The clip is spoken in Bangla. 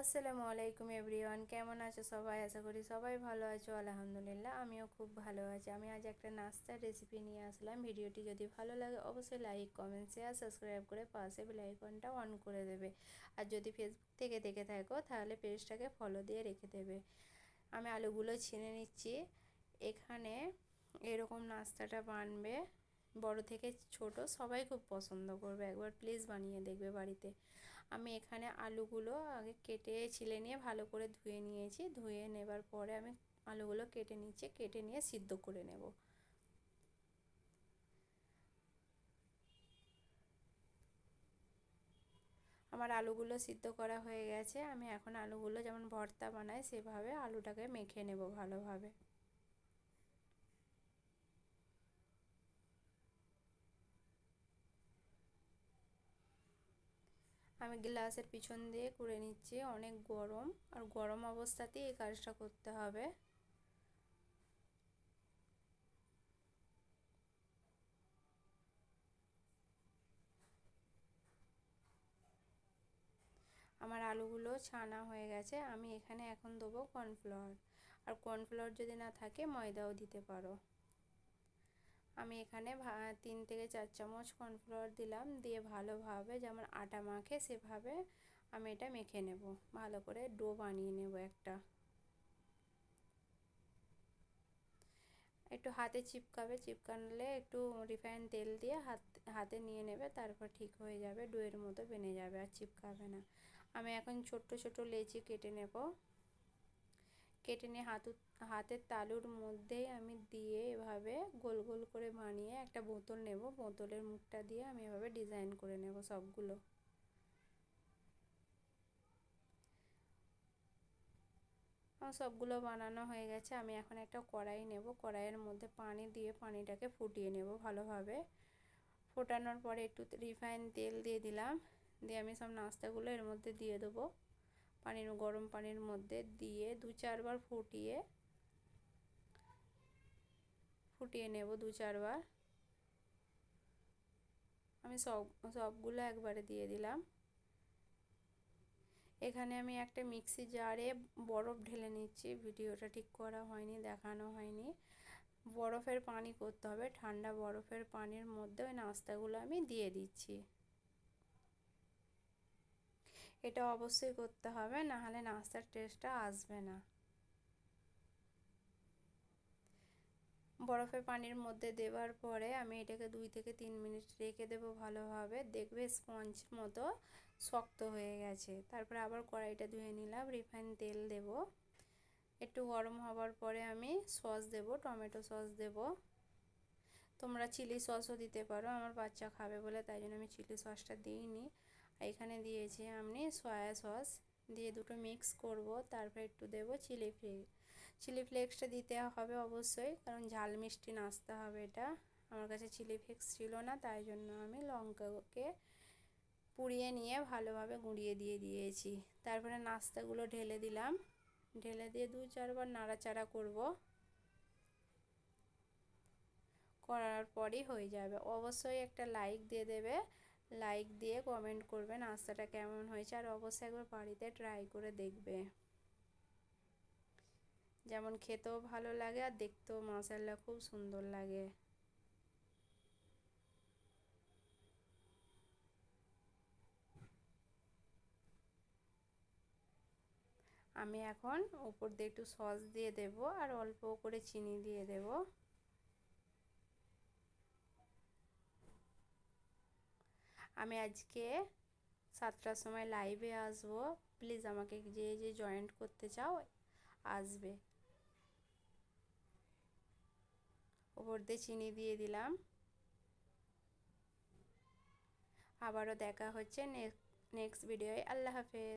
আসসালামু আলাইকুম এভরিওয়ান, কেমন আছো সবাই? আশা করি সবাই ভালো আছো, আলহামদুলিল্লাহ আমিও খুব ভালো আছি। আমি আজ একটা নাস্তার রেসিপি নিয়ে আসলাম। ভিডিওটি যদি ভালো লাগে অবশ্যই লাইক কমেন্ট শেয়ার সাবস্ক্রাইব করে পাশে বেলাইকনটা অন করে দেবে। আর যদি ফেসবুক থেকে দেখে থাকো, তাহলে পেজটাকে ফলো দিয়ে রেখে দেবে। আমি আলুগুলো ছিনে নিচ্ছি। এখানে এরকম নাস্তাটা বানবে। বড় থেকে ছোট সবাই খুব পছন্দ করবে। একবার প্লিজ বানিয়ে দেখবে বাড়িতে। আমি এখানে আলুগুলো আগে কেটে ছিলে নিয়ে ভালো করে ধুয়ে নিয়েছি। ধুয়ে নেবার পরে আমি আলুগুলো কেটে নিচ্ছি কেটে নিয়ে সিদ্ধ করে নেব। আমার আলুগুলো সিদ্ধ করা হয়ে গেছে। আমি এখন আলুগুলো যেমন ভর্তা বানাই, সেভাবে আলুটাকে মেখে নেব ভালোভাবে। আমি গ্লাসের পিছন দিয়ে করে নিচ্ছি, অনেক গরম। আর গরম অবস্থাতেই এই কাজটা করতে হবে। আমার আলুগুলো ছানা হয়ে গেছে, আমি এখানে এখন দেবো কর্নফ্লাওয়ার। আর কর্নফ্লাওয়ার যদি না থাকে, ময়দাও দিতে পারো। আমি এখানে তিন থেকে চার চামচ কর্নফ্লাওয়ার দিলাম, দিয়ে ভালোভাবে যেমন আটা মাখে সেভাবে আমি এটা মেখে নেব। ভালো করে ডো বানিয়ে নেব একটা। একটু হাতে চিপকাবে, চিপকানলে একটু রিফাইন তেল দিয়ে হাত, হাতে নিয়ে নেবে, তারপর ঠিক হয়ে যাবে, ডোয়ের মতো বেনে যাবে, আর চিপকাবে না। আমি এখন ছোট্ট ছোট লেচি কেটে নেব। কেটে নিয়ে হাত হাতের তালুর মধ্যে আমি দিয়ে এভাবে গোল গোল করে বানিয়ে একটা বোতল নেব। বোতলের মুখটা দিয়ে আমি এভাবে ডিজাইন করে নেব সবগুলো। সবগুলো বানানো হয়ে গেছে। আমি এখন একটা কড়াই নেব। কড়াইয়ের মধ্যে পানি দিয়ে পানিটাকে ফুটিয়ে নেব ভালোভাবে। ফোটানোর পরে একটু রিফাইন তেল দিয়ে দিলাম। দিয়ে আমি সব নাস্তাগুলো এর মধ্যে দিয়ে দেবো। পানির, গরম পানির মধ্যে দিয়ে দু চারবার ফুটিয়ে ফুটিয়ে নেব দু চারবার। আমি সব, সবগুলো একবারে দিয়ে দিলাম। এখানে আমি একটা মিক্সি জারে বরফ ঢেলে নিচ্ছি। ভিডিওটা ঠিক করা হয়নি, দেখানো হয়নি। বরফের পানি করতে হবে। ঠান্ডা বরফের পানির মধ্যে ওই নাস্তাগুলো আমি দিয়ে দিচ্ছি। এটা অবশ্যই করতে হবে, নাহলে নাস্তার টেস্টটা আসবে না। বরফের পানির মধ্যে দেওয়ার পরে আমি এটাকে দুই থেকে তিন মিনিট রেখে দেবো ভালোভাবে। দেখবে স্পঞ্জ মতো শক্ত হয়ে গেছে। তারপরে আবার কড়াইটা ধুয়ে নিলাম, রিফাইন তেল দেব। একটু গরম হওয়ার পরে আমি সস দেব, টমেটো সস দেব। তোমরা চিলি সসও দিতে পারো, আমার বাচ্চা খাবে বলে, তাই জন্য আমি চিলি সসটা দিইনি। এখানে দিয়েছি আমি সয়া সস দিয়ে দুটো মিক্স করব, তারপর একটু দেব চিলি ফ্লেক্স চিলি ফ্লেক্সটা দিতে হবে অবশ্যই, কারণ ঝাল মিষ্টি নাচতে হবে এটা। আমার কাছে চিলি ফ্লেক্স ছিল না, তাই জন্য আমি লঙ্কাকে পুড়িয়ে নিয়ে ভালোভাবে গুঁড়িয়ে দিয়ে দিয়েছি। তারপরে নাস্তাগুলো ঢেলে দিলাম। ঢেলে দিয়ে দু চারবার নাড়াচাড়া করব। করার পরই হয়ে যাবে। অবশ্যই একটা লাইক দিয়ে দেবে। লাইক দিয়ে কমেন্ট করবে নাস্তাটা কেমন হয়েছে। আর অবশ্যই একবার বাড়িতে ট্রাই করে দেখবে। যেমন খেতেও ভালো লাগে আর দেখতেও মশাল্লা খুব সুন্দর লাগে। আমি এখন উপর দিয়ে একটু সস দিয়ে দেব আর অল্প করে চিনি দিয়ে দেব। আমি আজকে সাতটার সময় লাইভে আসব। প্লিজ আমাকে যে যে জয়েন্ট করতে চাও, আসবে। ওপর দিয়ে চিনি দিয়ে দিলাম। আবারও দেখা হচ্ছে নেক্সট ভিডিওয় আল্লাহ হাফেজ।